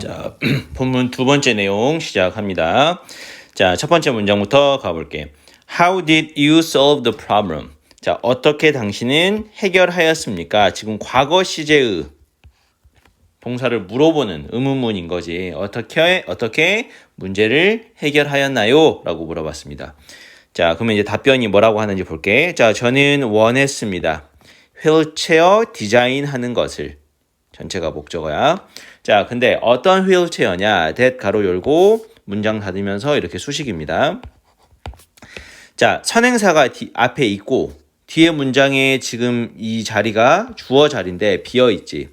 자, 본문 두 번째 내용 시작합니다. 자, 첫 번째 문장부터 가볼게. How did you solve the problem? 자, 어떻게 당신은 해결하였습니까? 지금 과거 시제의 동사를 물어보는 의문문인 거지. 어떻게 어떻게 문제를 해결하였나요? 라고 물어봤습니다. 자, 그러면 이제 답변이 뭐라고 하는지 볼게. 자, 저는 원했습니다. 휠체어 디자인하는 것을. 전체가 목적어야. 자, 근데 어떤 휠체어냐? that 가로 열고 문장 닫으면서 이렇게 수식입니다. 자, 선행사가 뒤, 앞에 있고 뒤에 문장에 지금 이 자리가 주어 자리인데 비어 있지.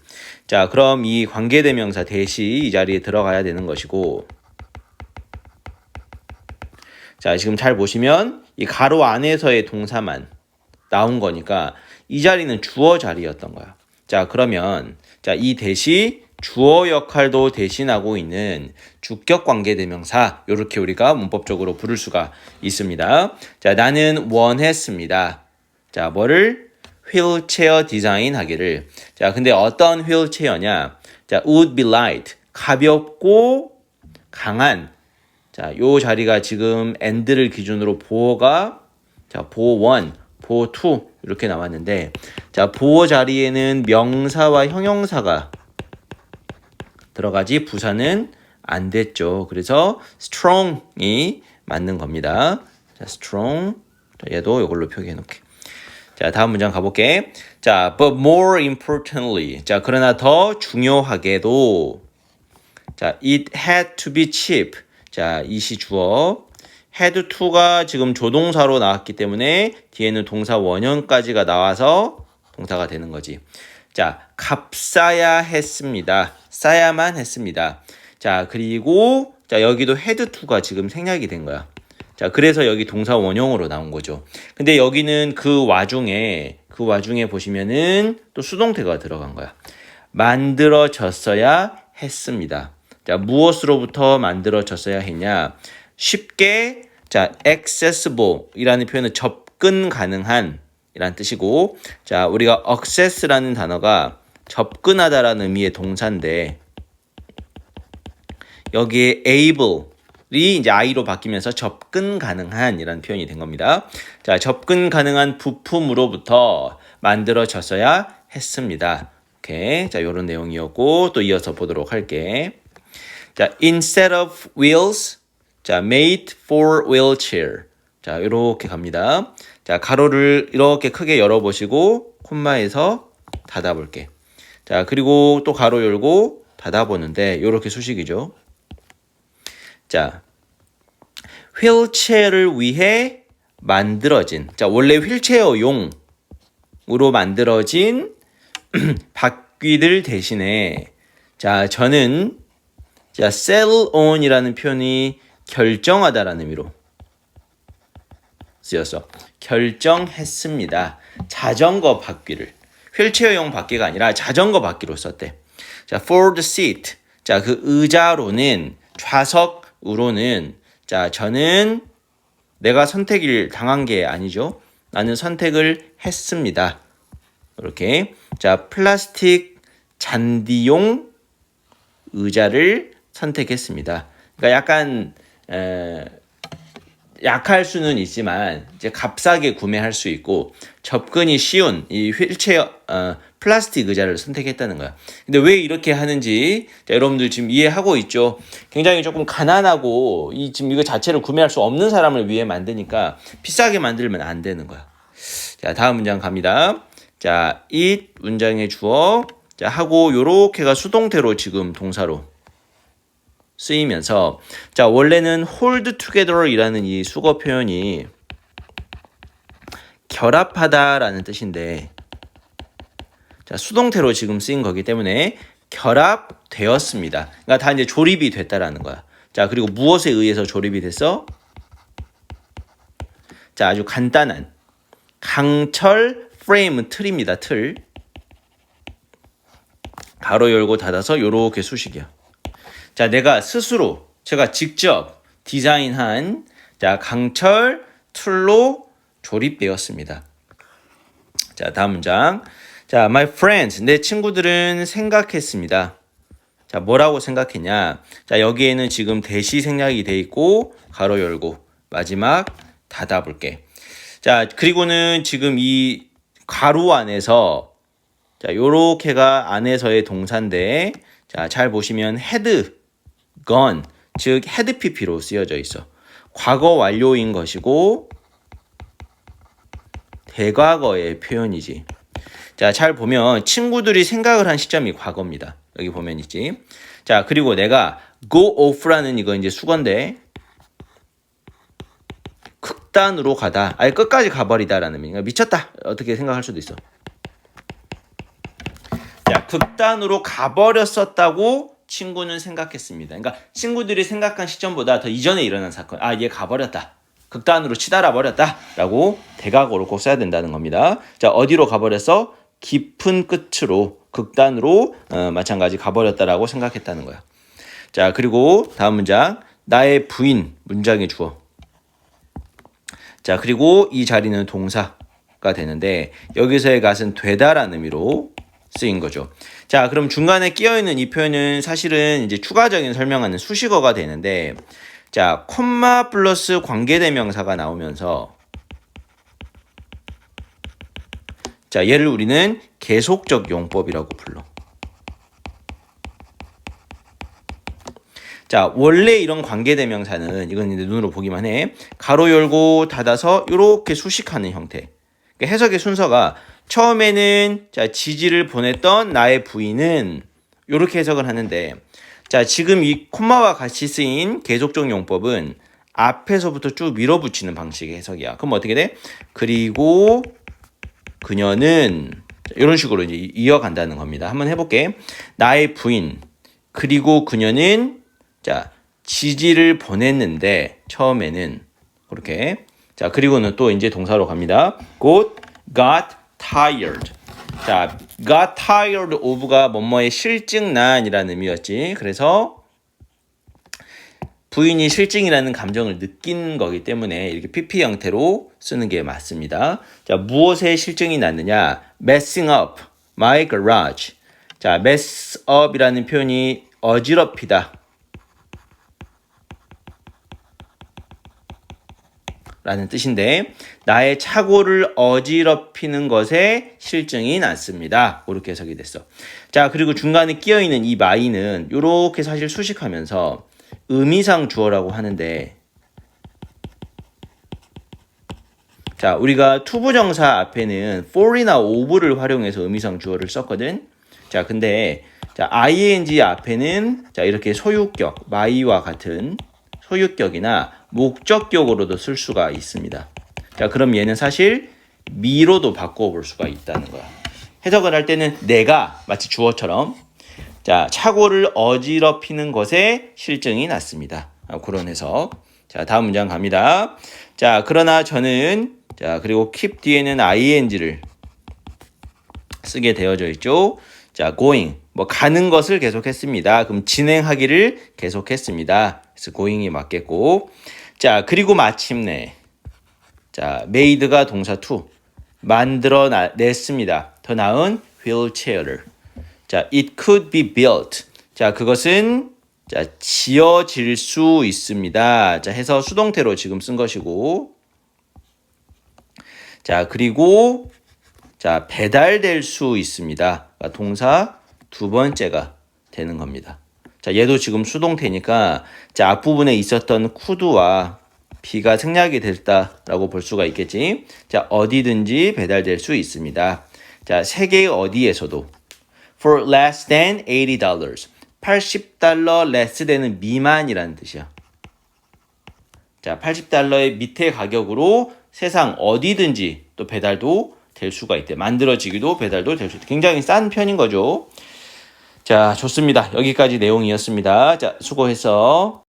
자, 그럼 이 관계대명사 대시 이 자리에 들어가야 되는 것이고. 자, 지금 잘 보시면 이 가로 안에서의 동사만 나온 거니까 이 자리는 주어 자리였던 거야. 자, 그러면 자, 이 대시 주어 역할도 대신하고 있는 주격 관계 대명사 이렇게 우리가 문법적으로 부를 수가 있습니다. 자, 나는 원했습니다. 자, 뭐를 휠체어 디자인 하기를. 자, 근데 어떤 휠체어냐? 자, would be light. 가볍고 강한. 자, 요 자리가 지금 and를 기준으로 보어가 자, 보어 1, 보어 2 이렇게 나왔는데 자, 보어 자리에는 명사와 형용사가 들어가지 부사는 안 됐죠. 그래서 strong이 맞는 겁니다. 자, strong. 자, 얘도 이걸로 표기해 놓게. 자, 다음 문장 가볼게. 자, but more importantly. 자, 그러나 더 중요하게도 자, it had to be cheap. 자, 이 시 주어. had to가 지금 조동사로 나왔기 때문에 뒤에는 동사 원형까지가 나와서 동사가 되는 거지. 자, 값싸야 했습니다. 싸야만 했습니다. 자, 그리고 자, 여기도 had to가 지금 생략이 된 거야. 자, 그래서 여기 동사 원형으로 나온 거죠. 근데 여기는 그 와중에 그 와중에 보시면은 또 수동태가 들어간 거야. 만들어졌어야 했습니다. 자, 무엇으로부터 만들어졌어야 했냐? 쉽게 자, accessible이라는 표현은 접근 가능한 이란 뜻이고 자, 우리가 access라는 단어가 접근하다라는 의미의 동사인데 여기에 able이 이제 i로 바뀌면서 접근 가능한이라는 표현이 된 겁니다. 자, 접근 가능한 부품으로부터 만들어졌어야 했습니다. 오케이. 자, 요런 내용이었고 또 이어서 보도록 할게. 자, instead of wheels 자, made for wheelchair. 자, 이렇게 갑니다. 자, 가로를 이렇게 크게 열어보시고 콤마에서 닫아볼게. 자, 그리고 또 가로 열고 닫아보는데 이렇게 수식이죠. 자, 휠체어를 위해 만들어진. 자, 원래 휠체어용으로 만들어진 바퀴들 대신에 자, 저는 자, sell on이라는 표현이 결정하다라는 의미로 쓰였어. 결정했습니다. 자전거 바퀴를 휠체어용 바퀴가 아니라 자전거 바퀴로 썼대. 자, for the seat. 자, 그 의자로는 좌석으로는 자, 저는 내가 선택을 당한 게 아니죠. 나는 선택을 했습니다. 이렇게. 자, 플라스틱 잔디용 의자를 선택했습니다. 그러니까 약간 에, 약할 수는 있지만 이제 값싸게 구매할 수 있고 접근이 쉬운 이 휠체어 어, 플라스틱 의자를 선택했다는 거야. 근데 왜 이렇게 하는지 자, 여러분들 지금 이해하고 있죠? 굉장히 조금 가난하고 이 지금 이거 자체를 구매할 수 없는 사람을 위해 만드니까 비싸게 만들면 안 되는 거야. 자, 다음 문장 갑니다. 자, it 문장의 주어 자, 하고 요렇게가 수동태로 지금 동사로 쓰이면서 자 원래는 hold together이라는 이 수거 표현이 결합하다라는 뜻인데 자 수동태로 지금 쓰인 거기 때문에 결합되었습니다. 그러니까 다 이제 조립이 됐다라는 거야. 자 그리고 무엇에 의해서 조립이 됐어? 자 아주 간단한 강철 프레임 틀입니다. 틀 가로 열고 닫아서 요렇게 수식이야. 자, 내가 스스로 제가 직접 디자인한 자, 강철 툴로 조립되었습니다. 자, 다음 문장. 자, my friends 내 친구들은 생각했습니다. 자, 뭐라고 생각했냐? 자, 여기에는 지금 대시 생략이 돼 있고 가로 열고 마지막 닫아 볼게. 자, 그리고는 지금 이 가로 안에서 자, 요렇게가 안에서의 동사인데 자, 잘 보시면 헤드 건, 즉 헤드 PP로 쓰여져 있어. 과거 완료인 것이고 대과거의 표현이지. 자, 잘 보면 친구들이 생각을 한 시점이 과거입니다. 여기 보면 있지. 자, 그리고 내가 go off라는 이거 이제 수건데 극단으로 가다. 아예 끝까지 가버리다라는 의미. 그러니까 미쳤다. 어떻게 생각할 수도 있어. 자, 극단으로 가버렸었다고 친구는 생각했습니다. 그러니까 친구들이 생각한 시점보다 더 이전에 일어난 사건. 아, 얘 가버렸다. 극단으로 치달아 버렸다 라고 대각으로 꼭 써야 된다는 겁니다. 자, 어디로 가버렸어? 깊은 끝으로 극단으로 어, 마찬가지 가버렸다라고 생각했다는 거야. 자, 그리고 다음 문장. 나의 부인 문장의 주어. 자, 그리고 이 자리는 동사가 되는데 여기서의 gat은 되다라는 의미로 쓰인 거죠. 자, 그럼 중간에 끼어 있는 이 표현은 사실은 이제 추가적인 설명하는 수식어가 되는데 자, 콤마 플러스 관계대명사가 나오면서 자, 얘를 우리는 계속적 용법이라고 불러. 자, 원래 이런 관계대명사는 이건 이제 눈으로 보기만 해. 가로 열고 닫아서 이렇게 수식하는 형태. 그러니까 해석의 순서가 처음에는 자, 지지를 보냈던 나의 부인은 이렇게 해석을 하는데 자, 지금 이 콤마와 같이 쓰인 계속적 용법은 앞에서부터 쭉 밀어붙이는 방식의 해석이야. 그럼 어떻게 돼? 그리고 그녀는 이런 식으로 이제 이어간다는 겁니다. 한번 해볼게. 나의 부인 그리고 그녀는 자 지지를 보냈는데 처음에는 그렇게 자 그리고는 또 이제 동사로 갑니다. 곧 got tired. 자 got tired of가 뭐뭐에 실증난이라는 의미였지. 그래서 부인이 실증이라는 감정을 느낀 거기 때문에 이렇게 PP 형태로 쓰는 게 맞습니다. 자, 무엇에 실증이 났느냐? messing up my garage. 자, mess up이라는 표현이 어지럽히다. 라는 뜻인데 나의 착오를 어지럽히는 것에 실증이 났습니다. 그렇게 해석이 됐어. 자, 그리고 중간에 끼어 있는 이 my는 이렇게 사실 수식하면서 의미상 주어라고 하는데 자, 우리가 투부정사 앞에는 for이나 of를 활용해서 의미상 주어를 썼거든. 자, 근데 자, ing 앞에는 자, 이렇게 소유격, my와 같은 소유격이나 목적격으로도 쓸 수가 있습니다. 자, 그럼 얘는 사실 미로도 바꿔 볼 수가 있다는 거야. 해석을 할 때는 내가 마치 주어처럼 자, 착오를 어지럽히는 것에 실증이 났습니다. 아, 그런 해석. 자, 다음 문장 갑니다. 자, 그러나 저는 자, 그리고 keep 뒤에는 ing를 쓰게 되어져 있죠. 자, going. 뭐 가는 것을 계속했습니다. 그럼 진행하기를 계속했습니다. 그래서 going이 맞겠고. 자, 그리고 마침내 자, made가 동사 to 만들어 냈습니다. 더 나은 wheelchair를. 자, it could be built. 자, 그것은 자, 지어질 수 있습니다. 자, 해서 수동태로 지금 쓴 것이고. 자, 그리고 자, 배달될 수 있습니다. 그러니까 동사 두 번째가 되는 겁니다. 자, 얘도 지금 수동태니까 자, 앞부분에 있었던 쿠드와 비가 생략이 됐다라고 볼 수가 있겠지. 자, 어디든지 배달될 수 있습니다. 자, 세계 어디에서도 for less than 80 dollars. 80달러 less than은 미만이라는 뜻이야. 자, 80달러의 밑에 가격으로 세상 어디든지 또 배달도 될 수가 있대. 만들어지기도 배달도 될 수 있대. 굉장히 싼 편인 거죠. 자, 좋습니다. 여기까지 내용이었습니다. 자, 수고했어.